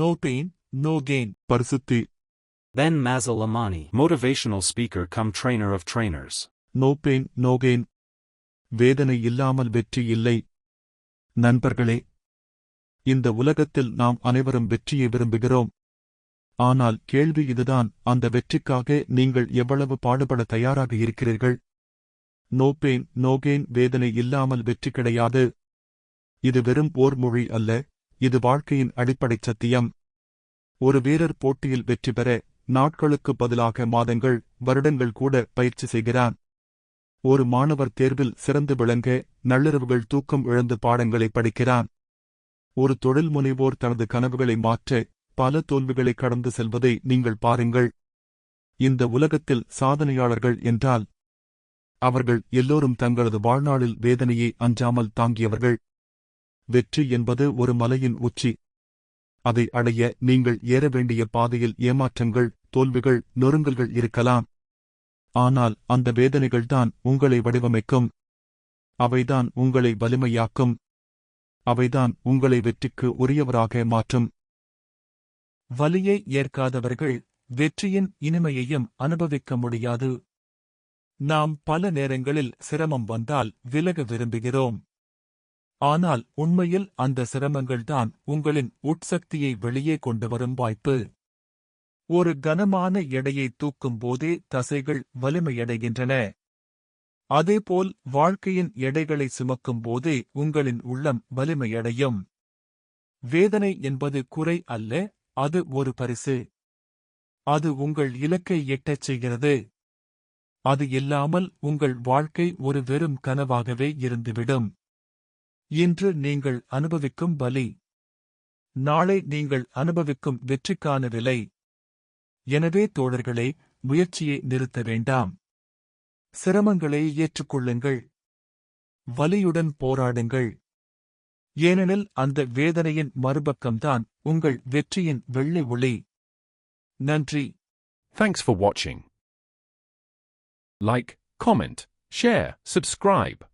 no pain, no gain. பரிசுத்தி Ben Mazel Amani. Motivational speaker come trainer of trainers. No pain no gain வேதனை இல்லாமல் வெற்றி இல்லை. நண்பர்களே இந்த உலகத்தில் நாம் அனைவரும் வெற்றியை விரும்புகிறோம். ஆனால் கேள்வி இதுதான் அந்த வெற்றிக்காக நீங்கள் எவ்வளவு பாடுபட தயாராக இருக்கிறீர்கள்? நோ பெயின் நோ கெயின் வேதனை இல்லாமல் வெற்றி கிடையாது. இது வெறும் ஓர் மொழி அல்ல. இது வாழ்க்கையின் அடிப்படைச் சத்தியம். ஒரு வீரர் போட்டியில் வெற்றி பெற நாட்களுக்கு பதிலாக மாதங்கள் வருடங்கள் கூட பயிற்சி செய்கிறான். ஒரு மாணவர் தேர்வில் சிறந்து விளங்க நள்ளிரவுகள் தூக்கம் இழந்து பாடங்களை படிக்கிறான். ஒரு தொழில் முனைவோர் தனது கனவுகளை மாற்ற பல தோல்விகளை கடந்து செல்வதை நீங்கள் பாருங்கள். இந்த உலகத்தில் சாதனையாளர்கள் என்றால் அவர்கள் எல்லோரும் தங்களது வாழ்நாளில் வேதனையை அஞ்சாமல் தாங்கியவர்கள். வெற்றி என்பது ஒரு மலையின் உச்சி. அதை அடைய நீங்கள் ஏற வேண்டிய பாதையில் ஏமாற்றங்கள் தோல்விகள் நொறுங்கல்கள் இருக்கலாம். ஆனால் அந்த வேதனைகள்தான் உங்களை வடிவமைக்கும். அவைதான் உங்களை வலிமையாக்கும். அவைதான் உங்களை வெற்றிக்கு உரியவராக மாற்றும். வலியை ஏற்காதவர்கள் வெற்றியின் இனிமையையும் அனுபவிக்க முடியாது. நாம் பல நேரங்களில் சிரமம் வந்தால் விலக விரும்புகிறோம். ஆனால் உண்மையில் அந்த சிரமங்கள்தான் உங்களின் உட்சக்தியை வெளியே கொண்டு வரும் வாய்ப்பு. ஒரு கனமான எடையை தூக்கும் போதே தசைகள் வலிமையடைகின்றன. அதேபோல் வாழ்க்கையின் எடைகளை சுமக்கும் போதே உங்களின் உள்ளம் வலிமையடையும். வேதனை என்பது குறை அல்ல அது ஒரு பரிசு. அது உங்கள் இலக்கை எட்டச் செய்கிறது. அது இல்லாமல் உங்கள் வாழ்க்கை ஒரு வெறும் கனவாகவே இருந்துவிடும். இன்று நீங்கள் அனுபவிக்கும் பலி. நாளை நீங்கள் அனுபவிக்கும் வெற்றிக்கான விலை. எனவே தோழர்களே முயற்சியை நிறுத்த வேண்டாம். சிரமங்களை ஏற்றுக்கொள்ளுங்கள். வலியுடன் போராடுங்கள். ஏனெனில் அந்த வேதனையின் மறுபக்கம்தான் உங்கள் வெற்றியின் வெள்ளை ஒளி. நன்றி. தேங்க்ஸ் ஃபார் வாட்சிங் லைக் காமெண்ட் ஷேர் சப்ஸ்கிரைப்